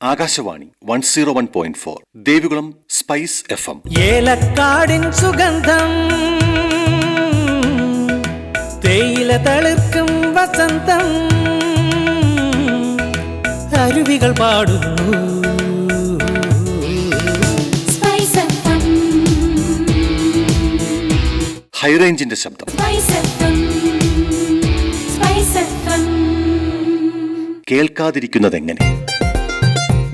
Akashvani one zero one point four Devikulam spice F M. ഏലക്കാടിൻ സുഗന്ധം തേയില തളിർക്കും വസന്തം അരുവികൾ പാടുന്നു. Spice FM. ഹൈറേഞ്ചിന്റെ ശബ്ദം. കേൾക്കാതിരിക്കുന്നതെങ്ങനെ?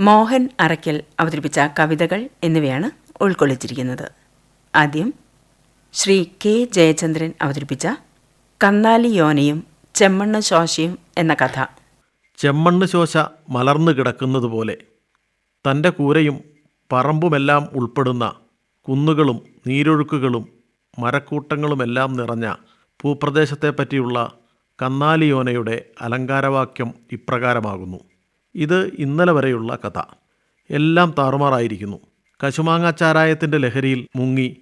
മോഹൻ അറയ്ക്കൽ അവതരിപ്പിച്ച കവിതകൾ എന്നിവയാണ് ഉൾക്കൊള്ളിച്ചിരിക്കുന്നത്. ആദ്യം ശ്രീ കെ ജയചന്ദ്രൻ അവതരിപ്പിച്ച കന്നാലി യോനയും ചെമ്മണ്ണ് ശോശയും എന്ന കഥ. ചെമ്മണ്ണ് ശോശ മലർന്നു കിടക്കുന്നതുപോലെ തന്റെ കൂരയും പറമ്പുമെല്ലാം ഉൾപ്പെടുന്ന കുന്നുകളും നീരൊഴുക്കുകളും മരക്കൂട്ടങ്ങളുമെല്ലാം നിറഞ്ഞ ഭൂപ്രദേശത്തെപ്പറ്റിയുള്ള കന്നാലിയോനയുടെ അലങ്കാരവാക്യം ഇപ്രകാരമാകുന്നു. ഇത് ഇന്നലെ വരെയുള്ള കഥ. എല്ലാം താറുമാറായിരിക്കുന്നു. കശുമാങ്ങാച്ചാരായത്തിന്റെ ലഹരിയിൽ മുങ്ങി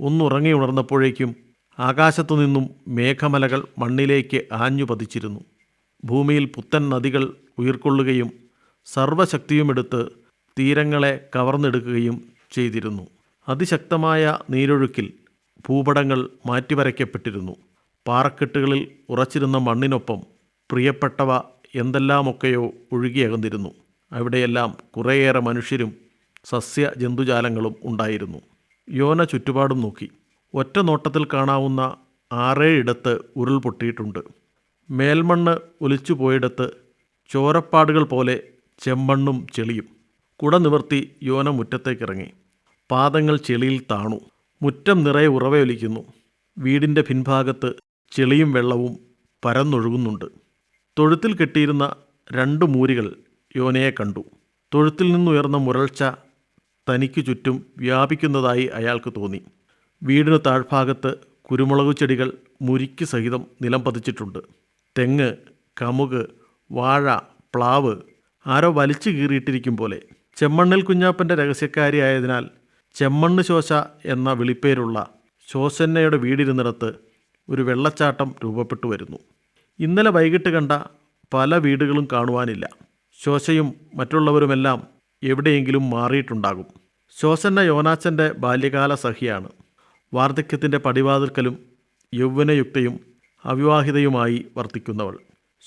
ഒന്നുറങ്ങി ഉണർന്നപ്പോഴേക്കും ആകാശത്തു നിന്നും മേഘമലകൾ മണ്ണിലേക്ക് ആഞ്ഞു പതിച്ചിരുന്നു. ഭൂമിയിൽ പുത്തൻ നദികൾ ഉയർക്കൊള്ളുകയും സർവശക്തിയുമെടുത്ത് തീരങ്ങളെ കവർന്നെടുക്കുകയും ചെയ്തിരുന്നു. അതിശക്തമായ നീരൊഴുക്കിൽ ഭൂപടങ്ങൾ മാറ്റിവരയ്ക്കപ്പെട്ടിരുന്നു. പാറക്കെട്ടുകളിൽ ഉറച്ചിരുന്ന മണ്ണിനൊപ്പം പ്രിയപ്പെട്ടവ എന്തെല്ലാമൊക്കെയോ ഒഴുകിയകന്നിരുന്നു. അവിടെയെല്ലാം കുറേയേറെ മനുഷ്യരും സസ്യ ജന്തുജാലങ്ങളും ഉണ്ടായിരുന്നു. യോന ചുറ്റുപാടും നോക്കി. ഒറ്റ നോട്ടത്തിൽ കാണാവുന്ന ആറേഴിടത്ത് ഉരുൾപൊട്ടിയിട്ടുണ്ട് മേൽമണ്ണ് ഒലിച്ചു പോയിടത്ത് ചോരപ്പാടുകൾ പോലെ ചെമ്മണ്ണും ചെളിയും. കുട നിവർത്തി യോന മുറ്റത്തേക്കിറങ്ങി. പാദങ്ങൾ ചെളിയിൽ താണു. മുറ്റം നിറയെ ഉറവയൊലിക്കുന്നു. വീടിന്റെ പിൻഭാഗത്ത് ചെളിയും വെള്ളവും പരന്നൊഴുകുന്നുണ്ട്. തൊഴുത്തിൽ കെട്ടിയിരുന്ന രണ്ട് മൂരികൾ യോനയെ കണ്ടു. തൊഴുത്തിൽ നിന്നുയർന്ന മുരൾച്ച തനിക്ക് ചുറ്റും വ്യാപിക്കുന്നതായി അയാൾക്ക് തോന്നി. വീടിന് താഴ്ഭാഗത്ത് കുരുമുളക് ചെടികൾ മുരിക്ക് സഹിതം നിലം പതിച്ചിട്ടുണ്ട്. തെങ്ങ് കമുക് വാഴ പ്ലാവ് ആരോ വലിച്ചു കീറിയിട്ടിരിക്കും പോലെ. ചെമ്മണ്ണിൽ കുഞ്ഞാപ്പന്റെ രഹസ്യക്കാരിയായതിനാൽ ചെമ്മണ്ണ് ശോശ എന്ന വിളിപ്പേരുള്ള ശോശന്നയുടെ വീടിരുന്നിടത്ത് ഒരു വെള്ളച്ചാട്ടം രൂപപ്പെട്ടു വരുന്നു. ഇന്നലെ വൈകിട്ട് കണ്ട പല വീടുകളും കാണുവാനില്ല. ശോശയും മറ്റുള്ളവരുമെല്ലാം എവിടെയെങ്കിലും മാറിയിട്ടുണ്ടാകും. ശോശന്ന യോനാച്ചന്റെ ബാല്യകാല സഖിയാണ്. വാർദ്ധക്യത്തിന്റെ പടിവാതിൽക്കലും യൗവനയുക്തയും അവിവാഹിതയുമായി വർത്തിക്കുന്നവൾ.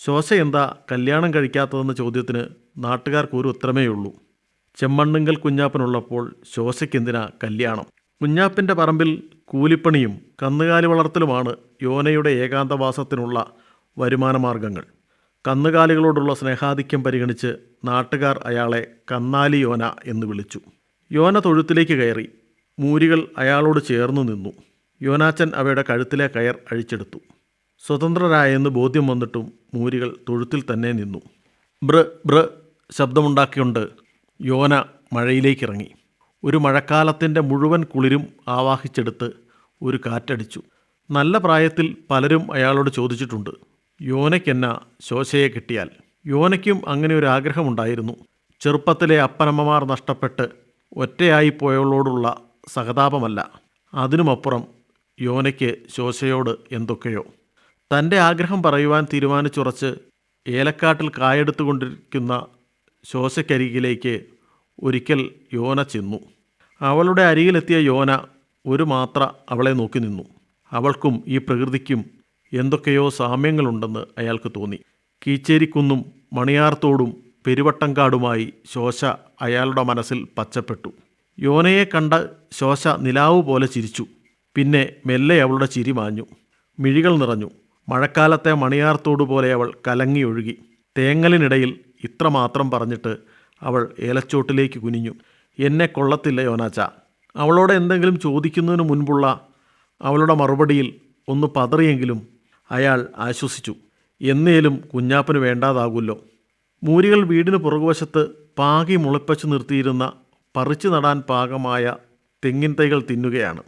ശോശ എന്താ കല്യാണം കഴിക്കാത്തതെന്ന ചോദ്യത്തിന് നാട്ടുകാർക്ക് ഒരു ഉത്തരമേയുള്ളൂ. ചെമ്മണ്ണുങ്കൽ കുഞ്ഞാപ്പനുള്ളപ്പോൾ ശോശയ്ക്കെന്തിനാ കല്യാണം? കുഞ്ഞാപ്പിന്റെ പറമ്പിൽ കൂലിപ്പണിയും കന്നുകാലി വളർത്തലുമാണ് യോനയുടെ ഏകാന്തവാസത്തിനുള്ള വരുമാനമാർഗങ്ങൾ. കന്നുകാലികളോടുള്ള സ്നേഹാധിക്യം പരിഗണിച്ച് നാട്ടുകാർ അയാളെ കന്നാലി യോന എന്ന് വിളിച്ചു. യോന തൊഴുത്തിലേക്ക് കയറി മൂരികൾ അയാളോട് ചേർന്നു നിന്നു. യോനാച്ചൻ അവയുടെ കഴുത്തിലെ കയർ അഴിച്ചെടുത്തു. സ്വതന്ത്രരായെന്ന് ബോധ്യം വന്നിട്ടും മൂരികൾ തൊഴുത്തിൽ തന്നെ നിന്നു. ബ്ര ബ്ര ശബ്ദമുണ്ടാക്കിക്കൊണ്ട് യോന മഴയിലേക്കിറങ്ങി. ഒരു മഴക്കാലത്തിന്റെ മുഴുവൻ കുളിരും ആവാഹിച്ചെടുത്ത് ഒരു കാറ്റടിച്ചു. നല്ല പ്രായത്തിൽ പലരും അയാളോട് ചോദിച്ചിട്ടുണ്ട് യോനയ്ക്കെന്ന ശോശയെ കിട്ടിയാൽ യോനയ്ക്കും അങ്ങനെ ഒരു ആഗ്രഹമുണ്ടായിരുന്നു. ചെറുപ്പത്തിലെ അപ്പനമ്മമാർ നഷ്ടപ്പെട്ട് ഒറ്റയായി പോയവളോടുള്ള സഹതാപമല്ല. അതിനുമപ്പുറം യോനയ്ക്ക് ശോശയോട് എന്തൊക്കെയോ. തന്റെ ആഗ്രഹം പറയുവാൻ തീരുമാനിച്ചുറച്ച് ഏലക്കാട്ടിൽ കായെടുത്തുകൊണ്ടിരിക്കുന്ന ശോശക്കരികിലേക്ക് ഒരിക്കൽ യോന ചെന്നു. അവളുടെ അരികിലെത്തിയ യോന ഒരു മാത്ര അവളെ നോക്കി നിന്നു. അവൾക്കും ഈ പ്രകൃതിക്കും എന്തൊക്കെയോ സാമ്യങ്ങളുണ്ടെന്ന് അയാൾക്ക് തോന്നി. കീച്ചേരിക്കുന്നും മണിയാർത്തോടും പെരുവട്ടംകാടുമായി ശോശ അയാളുടെ മനസ്സിൽ പച്ചപ്പെട്ടു. യോനയെ കണ്ട ശോശ നിലാവ് പോലെ ചിരിച്ചു. പിന്നെ മെല്ലെ അവളുടെ ചിരി മാഞ്ഞു. മിഴികൾ നിറഞ്ഞു. മഴക്കാലത്തെ മണിയാർത്തോടു പോലെ അവൾ കലങ്ങി ഒഴുകി. തേങ്ങലിനിടയിൽ ഇത്രമാത്രം പറഞ്ഞിട്ട് അവൾ ഏലച്ചോട്ടിലേക്ക് കുനിഞ്ഞു. എന്നെ കൊള്ളത്തില്ല യോനാച്ച. അവളോട് എന്തെങ്കിലും ചോദിക്കുന്നതിന് മുൻപുള്ള അവളുടെ മറുപടിയിൽ ഒന്ന് പതറിയെങ്കിലും അയാൾ ആശ്വസിച്ചു. എന്നേലും കുഞ്ഞാപ്പന് വേണ്ടാതാകുമല്ലോ മൂരികൾ വീടിന് പുറകുവശത്ത് പാകി മുളപ്പച്ചു നിർത്തിയിരുന്ന പറിച്ചു നടാൻ പാകമായ തെങ്ങിൻ തൈകൾ തിന്നുകയാണ്.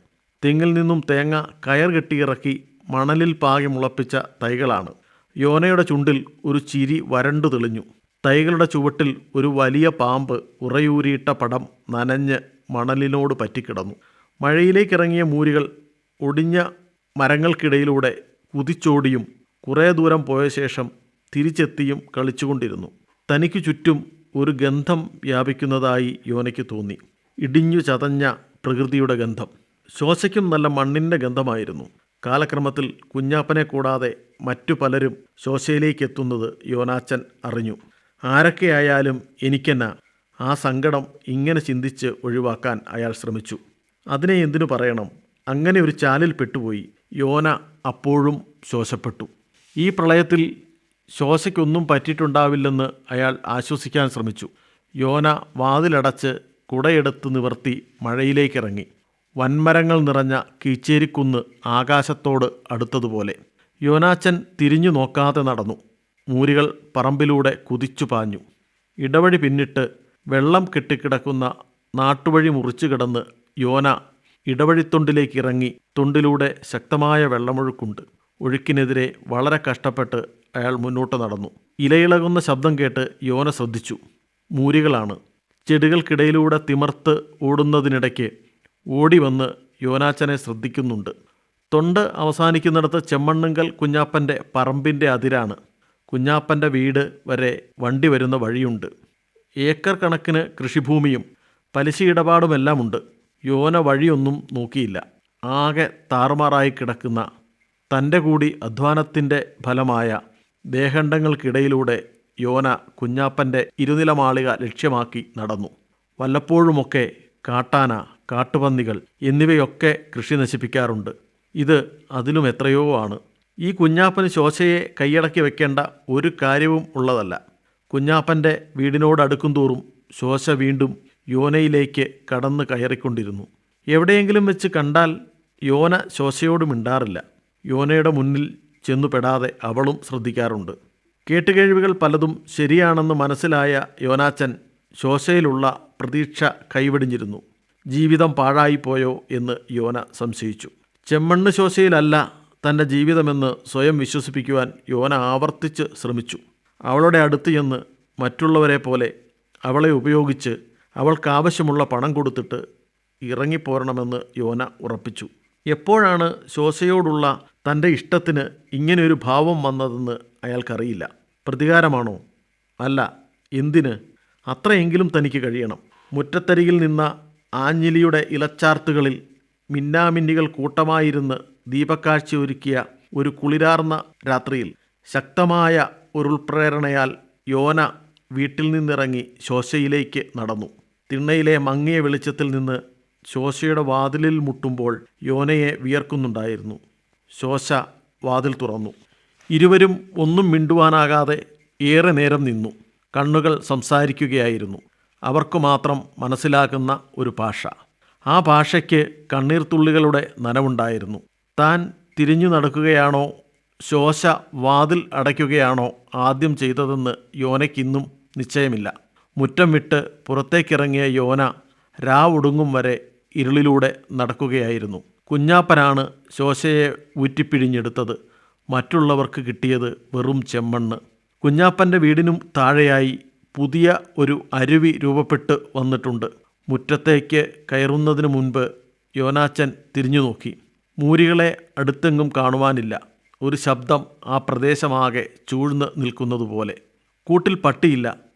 തെങ്ങിൽ നിന്നും തേങ്ങ കയർ കെട്ടിയിറക്കി മണലിൽ പാകി മുളപ്പിച്ച തൈകളാണ്. യോനയുടെ ചുണ്ടിൽ ഒരു ചിരി വരണ്ടു തെളിഞ്ഞു. തൈകളുടെ ചുവട്ടിൽ ഒരു വലിയ പാമ്പ് ഉറയൂരിയിട്ട പടം നനഞ്ഞ് മണലിനോട് പറ്റിക്കിടന്നു. മഴയിലേക്കിറങ്ങിയ മൂരികൾ ഒടിഞ്ഞ മരങ്ങൾക്കിടയിലൂടെ കുതിച്ചോടിയും കുറേ ദൂരം പോയ ശേഷം തിരിച്ചെത്തിയും കളിച്ചുകൊണ്ടിരുന്നു. തനിക്ക് ചുറ്റും ഒരു ഗന്ധം വ്യാപിക്കുന്നതായി യോനയ്ക്ക് തോന്നി. ഇടിഞ്ഞു ചതഞ്ഞ പ്രകൃതിയുടെ ഗന്ധം. ശോശയ്ക്കും നല്ല മണ്ണിന്റെ ഗന്ധമായിരുന്നു. കാലക്രമത്തിൽ കുഞ്ഞാപ്പനെ കൂടാതെ മറ്റു പലരും ശോശയിലേക്ക് എത്തുന്നത് യോനാച്ചൻ അറിഞ്ഞു. ആരൊക്കെയായാലും എനിക്കെന്നാ ആ സങ്കടം ഇങ്ങനെ ചിന്തിച്ച് ഒഴിവാക്കാൻ അയാൾ ശ്രമിച്ചു. അതിനെ എന്തിനു പറയണം? അങ്ങനെ ഒരു ചാലിൽ പെട്ടുപോയി. യോന അപ്പോഴും ശോശപ്പെട്ടു ഈ പ്രളയത്തിൽ ശോശയ്ക്കൊന്നും പറ്റിയിട്ടുണ്ടാവില്ലെന്ന് അയാൾ ആശ്വസിക്കാൻ ശ്രമിച്ചു. യോന വാതിലടച്ച് കുടയെടുത്ത് നിവർത്തി മഴയിലേക്കിറങ്ങി. വൻമരങ്ങൾ നിറഞ്ഞ കീച്ചേരിക്കുന്ന് ആകാശത്തോട് അടുത്തതുപോലെ. യോനാച്ചൻ തിരിഞ്ഞു നോക്കാതെ നടന്നു. മൂരികൾ പറമ്പിലൂടെ കുതിച്ചു പാഞ്ഞു. ഇടവഴി പിന്നിട്ട് വെള്ളം കെട്ടിക്കിടക്കുന്ന നാട്ടുവഴി മുറിച്ചു കിടന്ന് യോന ഇടവഴിത്തൊണ്ടിലേക്ക് ഇറങ്ങി തൊണ്ടിലൂടെ ശക്തമായ വെള്ളമൊഴുക്കുണ്ട്. ഒഴുക്കിനെതിരെ വളരെ കഷ്ടപ്പെട്ട് അയാൾ മുന്നോട്ട് നടന്നു. ഇലയിളകുന്ന ശബ്ദം കേട്ട് യോന ശ്രദ്ധിച്ചു. മൂരികളാണ്. ചെടികൾക്കിടയിലൂടെ തിമർത്ത് ഓടുന്നതിനിടയ്ക്ക് ഓടി വന്ന് യോനാച്ചനെ ശ്രദ്ധിക്കുന്നുണ്ട്. തൊണ്ട് അവസാനിക്കുന്നിടത്ത് ചെമ്മണ്ണുങ്കൽ കുഞ്ഞാപ്പന്റെ പറമ്പിന്റെ അതിരാണ്. കുഞ്ഞാപ്പന്റെ വീട് വരെ വണ്ടി വരുന്ന വഴിയുണ്ട്. ഏക്കർ കണക്കിന് കൃഷിഭൂമിയും പലിശ ഇടപാടുമെല്ലാമുണ്ട്. യോന വഴിയൊന്നും നോക്കിയില്ല. ആകെ താറുമാറായി കിടക്കുന്ന തന്റെ കൂടി അധ്വാനത്തിന്റെ ഫലമായ ദേഹണ്ഡങ്ങൾക്കിടയിലൂടെ യോന കുഞ്ഞാപ്പന്റെ ഇരുനിലമാളിക ലക്ഷ്യമാക്കി നടന്നു. വല്ലപ്പോഴുമൊക്കെ കാട്ടാന കാട്ടുപന്നികൾ എന്നിവയൊക്കെ കൃഷി നശിപ്പിക്കാറുണ്ട്. ഇത് അതിലും എത്രയോ ആണ്. ഈ കുഞ്ഞാപ്പന് ശോശയെ കൈയടക്കി വെക്കേണ്ട ഒരു കാര്യവും ഉള്ളതല്ല. കുഞ്ഞാപ്പന്റെ വീടിനോടടുക്കും തോറും ശോശ വീണ്ടും യോനയിലേക്ക് കടന്നു കയറിക്കൊണ്ടിരുന്നു. എവിടെയെങ്കിലും വെച്ച് കണ്ടാൽ യോന ശോശയോട് മിണ്ടാറില്ല. യോനയുടെ മുന്നിൽ ചെന്നുപെടാതെ അവളും ശ്രദ്ധിക്കാറുണ്ട്. കേട്ടുകേഴ്വികൾ പലതും ശരിയാണെന്ന് മനസ്സിലായ യോനാച്ചൻ ശോശയിലുള്ള പ്രതീക്ഷ കൈവെടിഞ്ഞിരുന്നു. ജീവിതം പാഴായിപ്പോയോ എന്ന് യോന സംശയിച്ചു. ചെമ്മണ്ണ് ശോശയിലല്ല തന്റെ ജീവിതമെന്ന് സ്വയം വിശ്വസിപ്പിക്കുവാൻ യോന ആവർത്തിച്ച് ശ്രമിച്ചു. അവളുടെ അടുത്ത് ചെന്ന് മറ്റുള്ളവരെ പോലെ അവളെ ഉപയോഗിച്ച് അവൾക്കാവശ്യമുള്ള പണം കൊടുത്തിട്ട് ഇറങ്ങിപ്പോരണമെന്ന് യോന ഉറപ്പിച്ചു. എപ്പോഴാണ് ശോശയോടുള്ള തന്റെ ഇഷ്ടത്തിന് ഇങ്ങനെയൊരു ഭാവം വന്നതെന്ന് അയാൾക്കറിയില്ല. പ്രതികാരമാണോ? അല്ല എന്തിന്? അത്രയെങ്കിലും തനിക്ക് കഴിയണം. മുറ്റത്തരിയിൽ നിന്ന ആഞ്ഞിലിയുടെ ഇലച്ചാർത്തുകളിൽ മിന്നാമിന്നികൾ കൂട്ടമായിരുന്ന് ദീപക്കാഴ്ച ഒരുക്കിയ ഒരു കുളിരാർന്ന രാത്രിയിൽ ശക്തമായ ഒരുൾപ്രേരണയാൽ യോന വീട്ടിൽ നിന്നിറങ്ങി ശോശയിലേക്ക് നടന്നു. തിണ്ണയിലെ മങ്ങിയ വെളിച്ചത്തിൽ നിന്ന് ശോശയുടെ വാതിലിൽ മുട്ടുമ്പോൾ യോനയെ വിയർക്കുന്നുണ്ടായിരുന്നു. ശോശ വാതിൽ തുറന്നു. ഇരുവരും ഒന്നും മിണ്ടുവാനാകാതെ ഏറെ നേരം നിന്നു. കണ്ണുകൾ സംസാരിക്കുകയായിരുന്നു. അവർക്ക് മാത്രം മനസ്സിലാകുന്ന ഒരു ഭാഷ. ആ ഭാഷയ്ക്ക് കണ്ണീർത്തുള്ളികളുടെ നനവുണ്ടായിരുന്നു. താൻ തിരിഞ്ഞു നടക്കുകയാണോ? ശോശ വാതിൽ അടയ്ക്കുകയാണോ ആദ്യം ചെയ്തതെന്ന് യോനയ്ക്കിന്നും നിശ്ചയമില്ല. മുറ്റം വിട്ട് പുറത്തേക്കിറങ്ങിയ യോന രാവൊടുങ്ങും വരെ ഇരുളിലൂടെ നടക്കുകയായിരുന്നു. കുഞ്ഞാപ്പനാണ് ശോശയെ ഊറ്റിപ്പിഴിഞ്ഞെടുത്തത്. മറ്റുള്ളവർക്ക് കിട്ടിയത് വെറും ചെമ്മണ്ണ്. കുഞ്ഞാപ്പന്റെ വീടിനും താഴെയായി പുതിയ ഒരു അരുവി രൂപപ്പെട്ട് വന്നിട്ടുണ്ട്. മുറ്റത്തേക്ക് കയറുന്നതിന് മുൻപ് യോനാച്ചൻ തിരിഞ്ഞു നോക്കി. മൂരികളെ അടുത്തെങ്ങും കാണുവാനില്ല. ഒരു ശബ്ദം ആ പ്രദേശമാകെ ചൂഴ്ന്ന് നിൽക്കുന്നതുപോലെ. കൂട്ടിൽ പട്ടിയില്ല.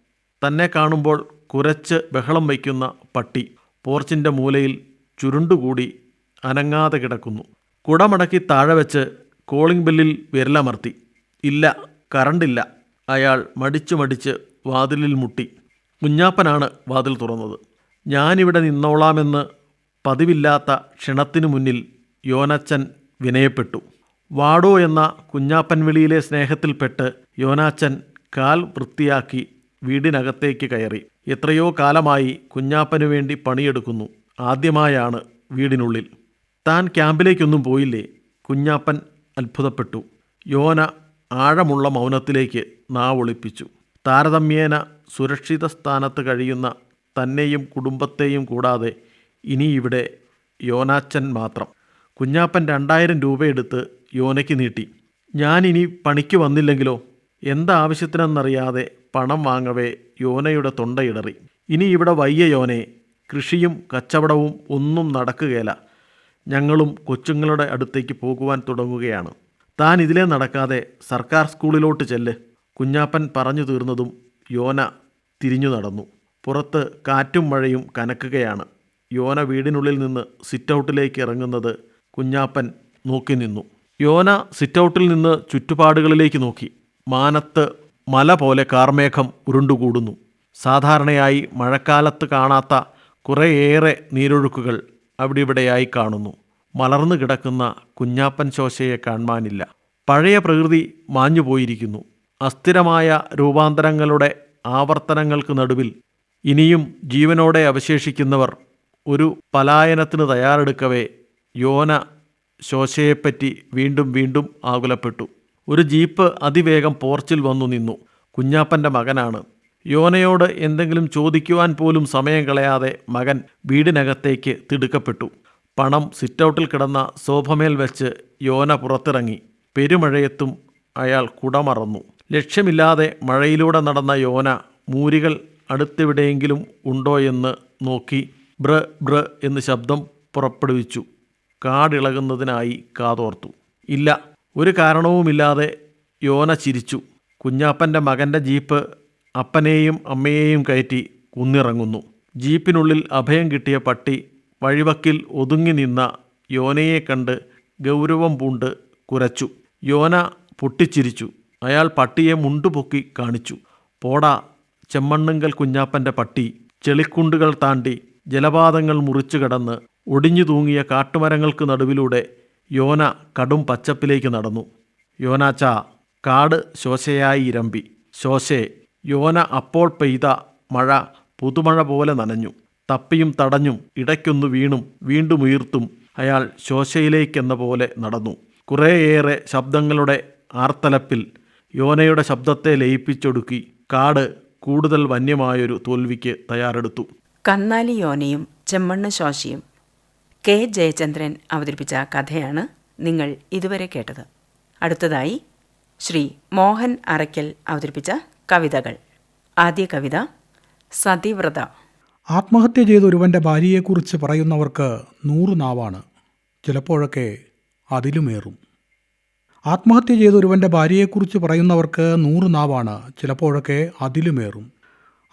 തന്നെ കാണുമ്പോൾ കുരച്ച് ബഹളം വയ്ക്കുന്ന പട്ടി പോർച്ചിന്റെ മൂലയിൽ ചുരുണ്ടുകൂടി അനങ്ങാതെ കിടക്കുന്നു. കുടമടക്കി താഴെ വെച്ച് കോളിംഗ് ബെല്ലിൽ വിരലമർത്തി. ഇല്ല കറണ്ടില്ല. അയാൾ മടിച്ചു മടിച്ച് വാതിലിൽ മുട്ടി. കുഞ്ഞാപ്പനാണ് വാതിൽ തുറന്നത്. ഞാനിവിടെ നിന്നോളാമെന്ന് പതിവില്ലാത്ത ക്ഷണത്തിനു മുന്നിൽ യോനച്ചൻ വിനയപ്പെട്ടു. വാടോ എന്ന കുഞ്ഞാപ്പൻ വിളിയിലെ സ്നേഹത്തിൽപ്പെട്ട് യോനാച്ചൻ കാൽ വൃത്തിയാക്കി വീടിനകത്തേക്ക് കയറി. എത്രയോ കാലമായി കുഞ്ഞാപ്പനു വേണ്ടി പണിയെടുക്കുന്നു. ആദ്യമായാണ് വീടിനുള്ളിൽ. താൻ ക്യാമ്പിലേക്കൊന്നും പോയില്ലേ? കുഞ്ഞാപ്പൻ അത്ഭുതപ്പെട്ടു. യോന ആഴമുള്ള മൗനത്തിലേക്ക് നാവൊളിപ്പിച്ചു. താരതമ്യേന സുരക്ഷിത സ്ഥാനത്ത് കഴിയുന്ന തന്നെയും കുടുംബത്തെയും കൂടാതെ ഇനി ഇവിടെ യോനാച്ചൻ മാത്രം. കുഞ്ഞാപ്പൻ രണ്ടായിരം രൂപയെടുത്ത് യോനയ്ക്ക് നീട്ടി. ഞാനിനി പണിക്ക് വന്നില്ലെങ്കിലോ? എന്താവശ്യത്തിനെന്നറിയാതെ പണം വാങ്ങവേ യോനയുടെ തൊണ്ടയിടറി. ഇനി ഇവിടെ വയ്യ യോനെ കൃഷിയും കച്ചവടവും ഒന്നും നടക്കുകയില്ല. ഞങ്ങളും കൊച്ചുങ്ങളുടെ അടുത്തേക്ക് പോകുവാൻ തുടങ്ങുകയാണ്. താൻ ഇതിലേ നടക്കാതെ സർക്കാർ സ്കൂളിലോട്ട് ചെല്ല്. കുഞ്ഞാപ്പൻ പറഞ്ഞു തീർന്നതും യോന തിരിഞ്ഞു നടന്നു. പുറത്ത് കാറ്റും മഴയും കനക്കുകയാണ്. യോന വീടിനുള്ളിൽ നിന്ന് സിറ്റൗട്ടിലേക്ക് ഇറങ്ങുന്നത് കുഞ്ഞാപ്പൻ നോക്കി നിന്നു. യോന സിറ്റൗട്ടിൽ നിന്ന് ചുറ്റുപാടുകളിലേക്ക് നോക്കി. മാനത്ത് മല പോലെ കാർമേഘം ഉരുണ്ടുകൂടുന്നു. സാധാരണയായി മഴക്കാലത്ത് കാണാത്ത കുറേയേറെ നീരൊഴുക്കുകൾ അവിടെ ഇവിടെയായി കാണുന്നു. മലർന്നു കിടക്കുന്ന കുഞ്ഞാപ്പൻ ശോശയെ കാണാനില്ല പഴയ പ്രകൃതി മാഞ്ഞുപോയിരിക്കുന്നു. അസ്ഥിരമായ രൂപാന്തരങ്ങളുടെ ആവർത്തനങ്ങൾക്ക് നടുവിൽ ഇനിയും ജീവനോടെ അവശേഷിക്കുന്നവർ ഒരു പലായനത്തിന് തയ്യാറെടുക്കവേ യോന ശോശയെപ്പറ്റി വീണ്ടും വീണ്ടും ആകുലപ്പെട്ടു. ഒരു ജീപ്പ് അതിവേഗം പോർച്ചിൽ വന്നു നിന്നു. കുഞ്ഞാപ്പന്റെ മകനാണ്. യോനയോട് എന്തെങ്കിലും ചോദിക്കുവാൻ പോലും സമയം കളയാതെ മകൻ വീടിനകത്തേക്ക് തിടുക്കപ്പെട്ടു. പണം സിറ്റൗട്ടിൽ കിടന്ന സോഫമേൽ വെച്ച് യോന പുറത്തിറങ്ങി. പെരുമഴയത്തും അയാൾ കുടമറന്നു. ലക്ഷ്യമില്ലാതെ മഴയിലൂടെ നടന്ന യോന മൂരികൾ അടുത്തെവിടെയെങ്കിലും ഉണ്ടോ എന്ന് നോക്കി ബ്ര ബ്ര എന്ന് ശബ്ദം പുറപ്പെടുവിച്ചു. കാടിളകുന്നതിനായി കാതോർത്തു. ഇല്ല ഒരു കാരണവുമില്ലാതെ യോന ചിരിച്ചു. കുഞ്ഞാപ്പന്റെ മകന്റെ ജീപ്പ് അപ്പനെയും അമ്മയെയും കയറ്റി കുന്നിറങ്ങുന്നു. ജീപ്പിനുള്ളിൽ അഭയം കിട്ടിയ പട്ടി വഴിവക്കിൽ ഒതുങ്ങി നിന്ന യോനയെ കണ്ട് ഗൗരവം പൂണ്ട് കുരച്ചു. യോന പൊട്ടിച്ചിരിച്ചു. അയാൾ പട്ടിയെ മുണ്ടുപൊക്കി കാണിച്ചു. പോടാ ചെമ്മണ്ണുങ്കൽ കുഞ്ഞാപ്പന്റെ പട്ടി. ചെളിക്കുണ്ടുകൾ താണ്ടി ജലപാതങ്ങൾ മുറിച്ചു കടന്ന് ഒടിഞ്ഞു തൂങ്ങിയ കാട്ടുമരങ്ങൾക്ക് നടുവിലൂടെ യോന കടും പച്ചപ്പിലേക്ക് നടന്നു. യോനാച്ച കാട് ശോശയായി ഇരമ്പി. ശോശേ യോന അപ്പോൾ പെയ്ത മഴ പുതുമഴ പോലെ നനഞ്ഞു. തപ്പിയും തടഞ്ഞും ഇടയ്ക്കൊന്നു വീണും വീണ്ടും ഉയർത്തും അയാൾ ശോശയിലേക്കെന്ന പോലെ നടന്നു. കുറേയേറെ ശബ്ദങ്ങളുടെ ആർത്തലപ്പിൽ യോനയുടെ ശബ്ദത്തെ ലയിപ്പിച്ചൊടുക്കി കാട് കൂടുതൽ വന്യമായൊരു തോൽവിക്ക് തയ്യാറെടുത്തു. കന്നാലി യോനയും ചെമ്മണ്ണ് ശോശിയും കെ ജയചന്ദ്രൻ അവതരിപ്പിച്ച കഥയാണ് നിങ്ങൾ ഇതുവരെ കേട്ടത്. അടുത്തതായി ശ്രീ മോഹൻ അറയ്ക്കൽ അവതരിപ്പിച്ച കവിതകൾ. ആദ്യ കവിത സതിവ്രത. ആത്മഹത്യ ചെയ്ത ഒരുവന്റെ ഭാര്യയെക്കുറിച്ച് പറയുന്നവർക്ക് നൂറ് നാവാണ്. ചിലപ്പോഴൊക്കെ അതിലുമേറും. ആത്മഹത്യ ചെയ്ത ഒരുവന്റെ ഭാര്യയെക്കുറിച്ച് പറയുന്നവർക്ക് നൂറ് നാവാണ്. ചിലപ്പോഴൊക്കെ അതിലുമേറും.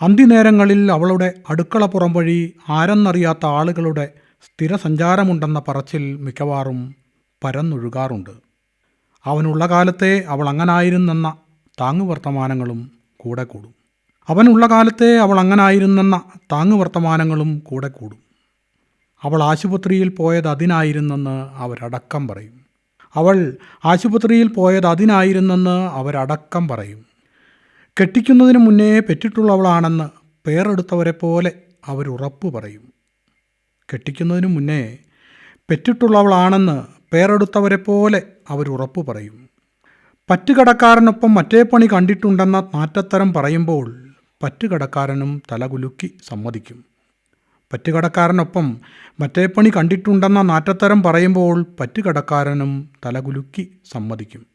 അന്തിനേരങ്ങളിൽ അവളുടെ അടുക്കള പുറം വഴി ആരെന്നറിയാത്ത ആളുകളുടെ സ്ഥിര സഞ്ചാരമുണ്ടെന്ന പറച്ചിൽ മിക്കവാറും പരന്നൊഴുകാറുണ്ട്. അവനുള്ള കാലത്തെ അവൾ അങ്ങനായിരുന്നെന്ന താങ്ങുവർത്തമാനങ്ങളും കൂടെ കൂടും. അവനുള്ള കാലത്തെ അവൾ അങ്ങനായിരുന്നെന്ന താങ്ങുവർത്തമാനങ്ങളും കൂടെ കൂടും. അവൾ ആശുപത്രിയിൽ പോയത് അതിനായിരുന്നെന്ന് അവരടക്കം പറയും. അവൾ ആശുപത്രിയിൽ പോയത് അതിനായിരുന്നെന്ന് അവരടക്കം പറയും. കെട്ടിക്കുന്നതിന് മുന്നേ പെറ്റിട്ടുള്ളവളാണെന്ന് പേരെടുത്തവരെ പോലെ അവരുറപ്പ് പറയും. കെട്ടിക്കുന്നതിന് മുന്നേ പെറ്റിട്ടുള്ളവളാണെന്ന് പേരെടുത്തവരെ പോലെ അവരുറപ്പു പറയും. പറ്റുകടക്കാരനൊപ്പം മറ്റേ പണി കണ്ടിട്ടുണ്ടെന്ന നാറ്റത്തരം പറയുമ്പോൾ പറ്റുകടക്കാരനും തലകുലുക്കി സമ്മതിക്കും. പറ്റുകടക്കാരനൊപ്പം മറ്റേ പണി കണ്ടിട്ടുണ്ടെന്ന നാറ്റത്തരം പറയുമ്പോൾ പറ്റുകടക്കാരനും തലകുലുക്കി സമ്മതിക്കും.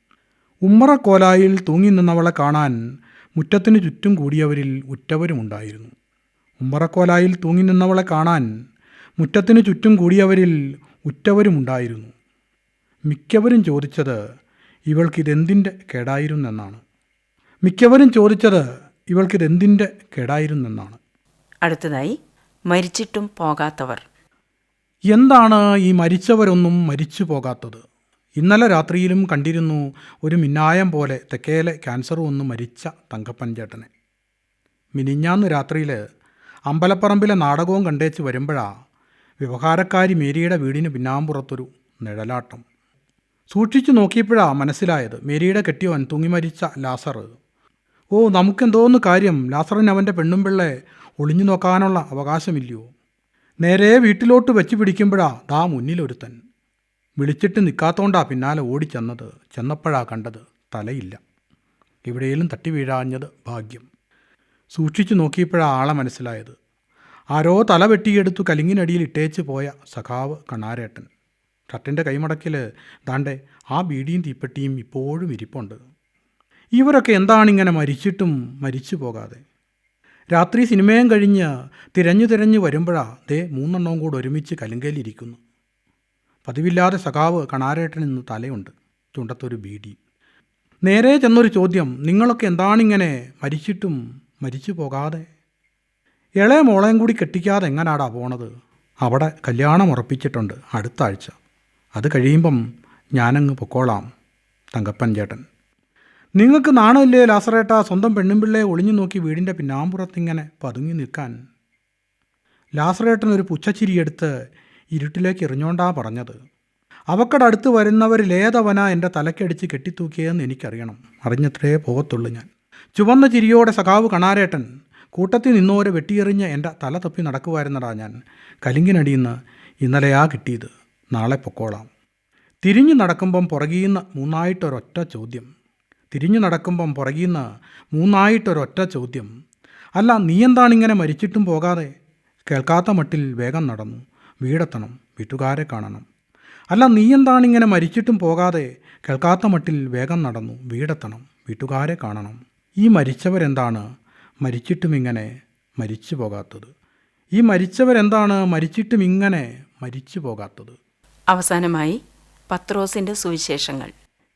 ഉമ്മറക്കോലായിൽ തൂങ്ങി നിന്നവളെ കാണാൻ മുറ്റത്തിന് ചുറ്റും കൂടിയവരിൽ ഉറ്റവരുമുണ്ടായിരുന്നു. ഉമ്മറക്കോലായിൽ തൂങ്ങി നിന്നവളെ കാണാൻ മുറ്റത്തിന് ചുറ്റും കൂടിയവരിൽ ഉറ്റവരുമുണ്ടായിരുന്നു. മിക്കവരും ചോദിച്ചത് ഇവൾക്കിതെന്തിന്റെ കേടായിരുന്നെന്നാണ്? മിക്കവരും ചോദിച്ചത് ഇവൾക്കിതെന്തിന്റെ കേടായിരുന്നെന്നാണ്? അടുത്തതായി മരിച്ചിട്ടും പോകാത്തവർ. എന്താണ് ഈ മരിച്ചവരൊന്നും മരിച്ചു പോകാത്തത്? ഇന്നലെ രാത്രിയിലും കണ്ടിരുന്നു ഒരു മിന്നായം പോലെ തെക്കേലെ ക്യാൻസർ വന്ന് മരിച്ച തങ്കപ്പൻ ചേട്ടനെ. മിനിഞ്ഞാന്ന് രാത്രിയിൽ അമ്പലപ്പറമ്പിലെ നാടകവും കണ്ടേച്ച് വരുമ്പോഴാ വ്യവഹാരക്കാരി മേരിയുടെ വീടിന് പിന്നാമ്പുറത്തൊരു നിഴലാട്ടം. സൂക്ഷിച്ചു നോക്കിയപ്പോഴാ മനസ്സിലായത് മേരിയുടെ കെട്ടിയവൻ തൂങ്ങി മരിച്ച ലാസർ. ഓ നമുക്കെന്തോന്ന് കാര്യം? ലാസറിന് അവന്റെ പെണ്ണും പിള്ളെ ഒളിഞ്ഞു നോക്കാനുള്ള അവകാശമില്ലയോ? നേരെ വീട്ടിലോട്ട് വെച്ച് പിടിക്കുമ്പോഴാ ദാ മുന്നിലൊരുത്തൻ. വിളിച്ചിട്ട് നിൽക്കാത്തോണ്ടാ പിന്നാലെ ഓടിച്ചെന്നത്. ചെന്നപ്പോഴാ കണ്ടത് തലയില്ല. എവിടെയെങ്കിലും തട്ടി വീഴാഞ്ഞത് ഭാഗ്യം. സൂക്ഷിച്ചു നോക്കിയപ്പോഴാണ് ആളെ മനസ്സിലായത്. ആരോ തല വെട്ടിയെടുത്തു കലിങ്ങിനടിയിൽ ഇട്ടേച്ച് പോയ സഖാവ് കണാരേട്ടൻ ഷർട്ടിന്റെ കൈമടക്കിൽ ദാണ്ടെ ആ ബീഡിയും തീപ്പെട്ടിയും ഇപ്പോഴും ഇരിപ്പുണ്ട്. ഇവരൊക്കെ എന്താണിങ്ങനെ മരിച്ചിട്ടും മരിച്ചു പോകാതെ? രാത്രി സിനിമയും കഴിഞ്ഞ് തിരഞ്ഞു തിരഞ്ഞു വരുമ്പോഴാ ദേ മൂന്നെണ്ണവും കൂടെ ഒരുമിച്ച് കലുങ്കയിലിരിക്കുന്നു. പതിവില്ലാതെ സഖാവ് കണാരേട്ടൻ ഇന്ന് തലയുണ്ട് ചുണ്ടത്തൊരു ബീഡി. നേരെ ചെന്നൊരു ചോദ്യം നിങ്ങളൊക്കെ എന്താണിങ്ങനെ മരിച്ചിട്ടും മരിച്ചു പോകാതെ? ഇളയ മോളയും കൂടി കെട്ടിക്കാതെ എങ്ങനാടാ പോണത്? അവിടെ കല്യാണം ഉറപ്പിച്ചിട്ടുണ്ട് അടുത്ത ആഴ്ച. അത് കഴിയുമ്പം ഞാനങ്ങ് പൊക്കോളാം തങ്കപ്പൻ ചേട്ടൻ. നിങ്ങൾക്ക് നാണമില്ലേ ലാസറേട്ട? സ്വന്തം പെണ്ണുമ്പിള്ളയെ ഒളിഞ്ഞു നോക്കി വീടിന്റെ പിന്നാമ്പുറത്തിങ്ങനെ പതുങ്ങി നിൽക്കാൻ. ലാസറേട്ടൻ ഒരു പുച്ഛച്ചിരിയെടുത്ത് ഇരുട്ടിലേക്ക് എറിഞ്ഞോണ്ടാ പറഞ്ഞത്. അവക്കടടുത്ത് വരുന്നവരിലേതവന എന്റെ തലക്കടിച്ച് കെട്ടിത്തൂക്കിയതെന്ന് എനിക്കറിയണം. അറിഞ്ഞത്രേ പോകത്തുള്ളൂ ഞാൻ. ചുവന്ന ചിരിയോടെ സഖാവ് കണാരേട്ടൻ കൂട്ടത്തിൽ നിന്നോരെ വെട്ടിയെറിഞ്ഞ് എന്റെ തല തപ്പി നടക്കുമായിരുന്നടാ ഞാൻ. കലിങ്കിനടിയിന്ന് ഇന്നലെയാ കിട്ടിയത്. നാളെ പൊക്കോളാം. തിരിഞ്ഞു നടക്കുമ്പം പുറകീന്ന് മൂന്നായിട്ടൊരൊറ്റ ചോദ്യം. തിരിഞ്ഞു നടക്കുമ്പം പുറകീന്ന് മൂന്നായിട്ടൊരൊറ്റ ചോദ്യം. അല്ല നീ എന്താണിങ്ങനെ മരിച്ചിട്ടും പോകാതെ? കേൾക്കാത്ത മട്ടിൽ വേഗം നടന്നു. വീടെത്തണം വീട്ടുകാരെ കാണണം. അല്ല നീ എന്താണിങ്ങനെ മരിച്ചിട്ടും പോകാതെ? കേൾക്കാത്ത മട്ടിൽ വേഗം നടന്നു. വീടെത്തണം വീട്ടുകാരെ കാണണം. ഈ മരിച്ചവരെന്താണ്? മരിച്ചിട്ടും ഇങ്ങനെ മരിച്ചു പോകാത്തത്. ഈ മരിച്ചവരെന്താണ് മരിച്ചിട്ടും ഇങ്ങനെ മരിച്ചു പോകാത്തത്? അവസാനമായി പത്രോസിന്റെ സുവിശേഷങ്ങൾ.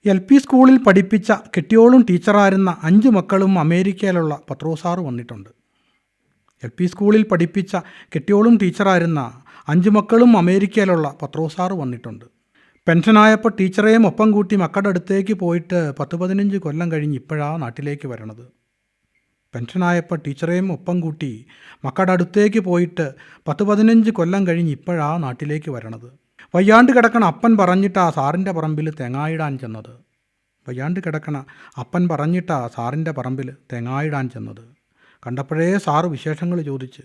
എൽ പി സ്കൂളിൽ പഠിപ്പിച്ച കെട്ടിയോളും ടീച്ചറായിരുന്ന അഞ്ച് മക്കളും അമേരിക്കയിലുള്ള പത്രോസാറ് വന്നിട്ടുണ്ട്. എൽ പി സ്കൂളിൽ പഠിപ്പിച്ച കെട്ടിയോളും ടീച്ചറായിരുന്ന അഞ്ച് മക്കളും അമേരിക്കയിലുള്ള പത്രോസാറ് വന്നിട്ടുണ്ട്. പെൻഷനായപ്പോൾ ടീച്ചറേയും ഒപ്പം കൂട്ടി മക്കളുടെ അടുത്തേക്ക് പോയിട്ട് പത്ത് പതിനഞ്ച് കൊല്ലം കഴിഞ്ഞ് ഇപ്പോഴാണ് നാട്ടിലേക്ക് വരണത്. പെൻഷനായപ്പോൾ ടീച്ചറേയും ഒപ്പം കൂട്ടി മക്കളുടെ അടുത്തേക്ക് പോയിട്ട് പത്ത് പതിനഞ്ച് കൊല്ലം കഴിഞ്ഞ് ഇപ്പോഴാ നാട്ടിലേക്ക് വരണത്. വയ്യാണ്ട് കിടക്കണ അപ്പൻ പറഞ്ഞിട്ടാ സാറിന്റെ പറമ്പിൽ തെങ്ങായിടാൻ ചെന്നത്. വയ്യാണ്ട് കിടക്കണ അപ്പൻ പറഞ്ഞിട്ടാ സാറിന്റെ പറമ്പിൽ തെങ്ങായിടാൻ ചെന്നത്. കണ്ടപ്പോഴേ സാറ് വിശേഷങ്ങൾ ചോദിച്ച്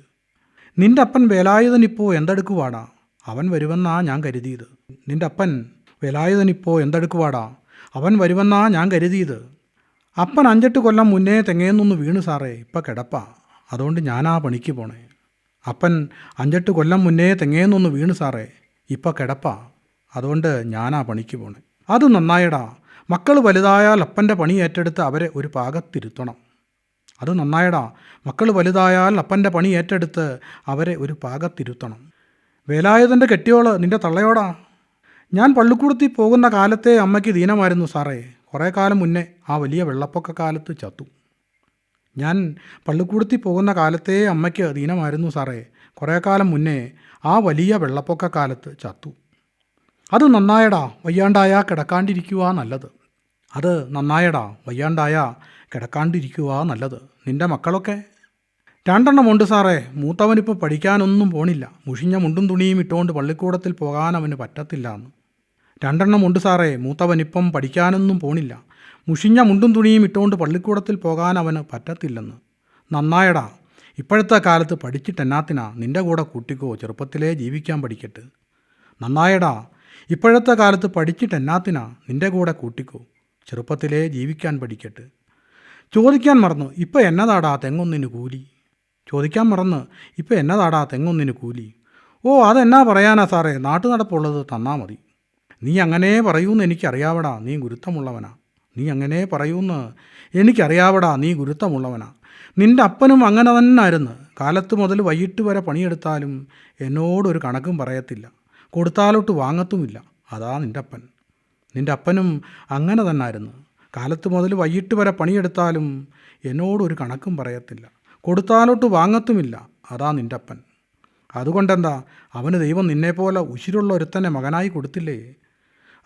നിന്റെ അപ്പൻ വേലായുധനിപ്പോൾ എന്തെടുക്കുവാടാ? അവൻ വരുമെന്നാ ഞാൻ കരുതിയത്. നിന്റെ അപ്പൻ വേലായുധനിപ്പോൾ എന്തെടുക്കുവാടാ? അവൻ വരുമെന്നാ ഞാൻ കരുതിയത്. അപ്പൻ അഞ്ചെട്ട് കൊല്ലം മുന്നേ തെങ്ങേന്നൊന്ന് വീണ് സാറേ ഇപ്പം കിടപ്പാ. അതുകൊണ്ട് ഞാനാ പണിക്ക് പോണേ. അപ്പൻ അഞ്ചെട്ട് കൊല്ലം മുന്നേ തെങ്ങേന്നൊന്ന് വീണ് സാറേ ഇപ്പം കിടപ്പാ. അതുകൊണ്ട് ഞാനാ പണിക്ക് പോണേ. അത് നന്നായടാ. മക്കൾ വലുതായാൽ അപ്പന്റെ പണി ഏറ്റെടുത്ത് അവരെ ഒരു പാകത്തിരുത്തണം. അത് നന്നായടാ. മക്കൾ വലുതായാൽ അപ്പന്റെ പണി ഏറ്റെടുത്ത് അവരെ ഒരു പാകത്തിരുത്തണം. വേലായുധന്റെ കെട്ടിയോൾ നിന്റെ തള്ളയോടാ. ഞാൻ പള്ളിക്കൂടത്തിൽ പോകുന്ന കാലത്തെ അമ്മയ്ക്ക് ദീനമായിരുന്നു സാറേ. കുറേ കാലം മുന്നേ ആ വലിയ വെള്ളപ്പൊക്ക കാലത്ത് ചത്തു. ഞാൻ പള്ളിക്കൂടത്തിൽ പോകുന്ന കാലത്തേ അമ്മയ്ക്ക് ദീനമായിരുന്നു സാറേ. കുറേ കാലം മുന്നേ ആ വലിയ വെള്ളപ്പൊക്ക കാലത്ത് ചത്തു. അത് നന്നായടാ വയ്യാണ്ടായ കിടക്കാണ്ടിരിക്കുക നല്ലത്. അത് നന്നായടാ വയ്യാണ്ടായ കിടക്കാണ്ടിരിക്കുക നല്ലത്. നിന്റെ മക്കളൊക്കെ? രണ്ടെണ്ണമുണ്ട് സാറേ. മൂത്തവനിപ്പോൾ പഠിക്കാനൊന്നും പോണില്ല. മുഷിഞ്ഞ മുണ്ടും തുണിയും ഇട്ടുകൊണ്ട് പള്ളിക്കൂടത്തിൽ പോകാൻ അവന് പറ്റത്തില്ല എന്ന് രണ്ടെണ്ണമുണ്ട് സാറേ. മൂത്തവനിപ്പം പഠിക്കാനൊന്നും പോണില്ല. മുഷിഞ്ഞ മുണ്ടും തുണിയും ഇട്ടുകൊണ്ട് പള്ളിക്കൂടത്തിൽ പോകാൻ അവന് പറ്റത്തില്ലെന്ന്. നന്നായടാ. ഇപ്പോഴത്തെ കാലത്ത് പഠിച്ചിട്ട് എന്നാത്തിനാ നിന്റെ കൂടെ കൂട്ടിക്കോ ചെറുപ്പത്തിലേ ജീവിക്കാൻ പഠിക്കട്ട്. നന്നായടാ. ഇപ്പോഴത്തെ കാലത്ത് പഠിച്ചിട്ട് എന്നാത്തിനാ നിന്റെ കൂടെ കൂട്ടിക്കോ ചെറുപ്പത്തിലേ ജീവിക്കാൻ പഠിക്കട്ട്. ചോദിക്കാൻ മറന്നു. ഇപ്പം എന്നതാടാ തെങ്ങൊന്നിന് കൂലി? ചോദിക്കാൻ മറന്ന്. ഇപ്പം എന്നതാടാ തെങ്ങൊന്നിന് കൂലി? ഓ അതെന്നാ പറയാനാ സാറേ? നാട്ടു നടപ്പുള്ളത് തന്നാൽ മതി. നീ അങ്ങനെ പറയൂന്ന് എനിക്കറിയാവടാ. നീ ഗുരുത്തമുള്ളവനാ നീ അങ്ങനെ പറയൂന്ന് എനിക്കറിയാവടാ. നീ ഗുരുത്തമുള്ളവനാ നിന്റെ അപ്പനും അങ്ങനെ തന്നെ ആയിരുന്നു കാലത്ത് മുതൽ വൈകിട്ട് വരെ പണിയെടുത്താലും എന്നോടൊരു കണക്കും പറയത്തില്ല. കൊടുത്താലോട്ട് വാങ്ങത്തുമില്ല. അതാ നിന്റെ അപ്പൻ. നിന്റെ അപ്പനും അങ്ങനെ തന്നെ ആയിരുന്നു കാലത്ത് മുതൽ വൈകിട്ട് വരെ പണിയെടുത്താലും എന്നോടൊരു കണക്കും പറയത്തില്ല. കൊടുത്താലോട്ട് വാങ്ങത്തുമില്ല. അതാ നിന്റെ അപ്പൻ. അതുകൊണ്ടെന്താ? അവന് ദൈവം നിന്നെപ്പോലെ ഉശിരുള്ള ഒരുത്തനെ മകനായി കൊടുത്തില്ലേ?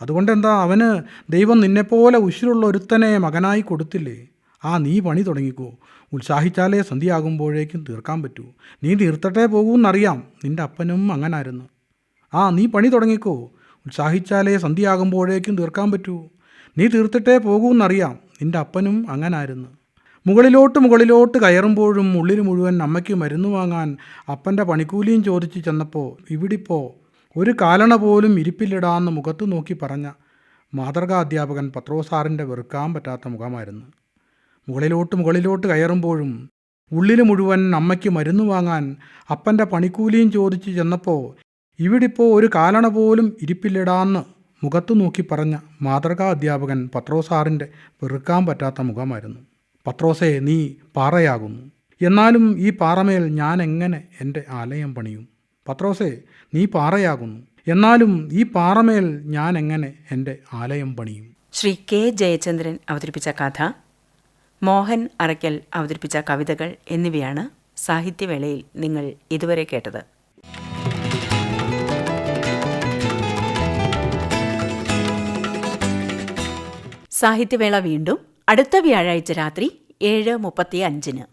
അതുകൊണ്ടെന്താ അവന് ദൈവം നിന്നെപ്പോലെ ഉശിരുള്ള ഒരുത്തനെ മകനായി കൊടുത്തില്ലേ? ആ നീ പണി തുടങ്ങിക്കോ. ഉത്സാഹിച്ചാലേ സന്ധ്യയാകുമ്പോഴേക്കും തീർക്കാൻ പറ്റൂ. നീ തീർത്തട്ടേ പോകുമെന്നറിയാം. നിന്റെ അപ്പനും അങ്ങനായിരുന്നു. ആ നീ പണി തുടങ്ങിക്കോ. ഉത്സാഹിച്ചാലേ സന്ധ്യയാകുമ്പോഴേക്കും തീർക്കാൻ പറ്റൂ. നീ തീർത്തിട്ടേ പോകുമെന്നറിയാം. നിന്റെ അപ്പനും അങ്ങനായിരുന്നു. മുകളിലോട്ട് മുകളിലോട്ട് കയറുമ്പോഴും ഉള്ളിൽ മുഴുവൻ അമ്മയ്ക്ക് മരുന്ന് വാങ്ങാൻ അപ്പന്റെ പണിക്കൂലിയും ചോദിച്ച് ചെന്നപ്പോൾ ഇവിടിപ്പോൾ ഒരു കാലണ പോലും ഇരിപ്പില്ലിടാന്ന് മുഖത്ത് നോക്കി പറഞ്ഞ മാതൃകാ അധ്യാപകൻ പത്രോസാറിന്റെ വെറുക്കാൻ പറ്റാത്ത മുഖമായിരുന്നു. മുകളിലോട്ട് മുകളിലോട്ട് കയറുമ്പോഴും ഉള്ളിൽ മുഴുവൻ അമ്മയ്ക്ക് മരുന്ന് വാങ്ങാൻ അപ്പന്റെ പണിക്കൂലിയും ചോദിച്ച് ചെന്നപ്പോൾ ഇവിടിപ്പോൾ ഒരു കാലണ പോലും ഇരിപ്പില്ലിടാന്ന് മുഖത്തു നോക്കി പറഞ്ഞ മാതൃകാ അധ്യാപകൻ പത്രോസാറിന്റെ വെറുക്കാൻ പറ്റാത്ത മുഖമായിരുന്നു. പത്രോസേ നീ പാറയാകുന്നു. എന്നാലും ഈ പാറമേൽ ഞാൻ എങ്ങനെ എന്റെ ആലയം പണിയും? പത്രോസേ നീ പാറയാകുന്നു. എന്നാലും ഈ പാറമേൽ ഞാൻ എങ്ങനെ എന്റെ ആലയം പണിയും? ശ്രീ കെ ജയചന്ദ്രൻ അവതരിപ്പിച്ച കഥ മോഹൻ അറയ്ക്കൽ അവതരിപ്പിച്ച കവിതകൾ എന്നിവയാണ് സാഹിത്യവേളയിൽ നിങ്ങൾ ഇതുവരെ കേട്ടത്. സാഹിത്യവേള വീണ്ടും അടുത്ത വ്യാഴാഴ്ച രാത്രി ഏഴ് മുപ്പത്തി അഞ്ചിന്